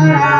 আমার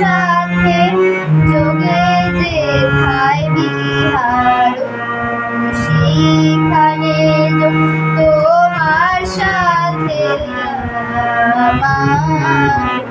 সাথে যোগে যে থাই বিহার সেখানে তোমার সাথে আমার।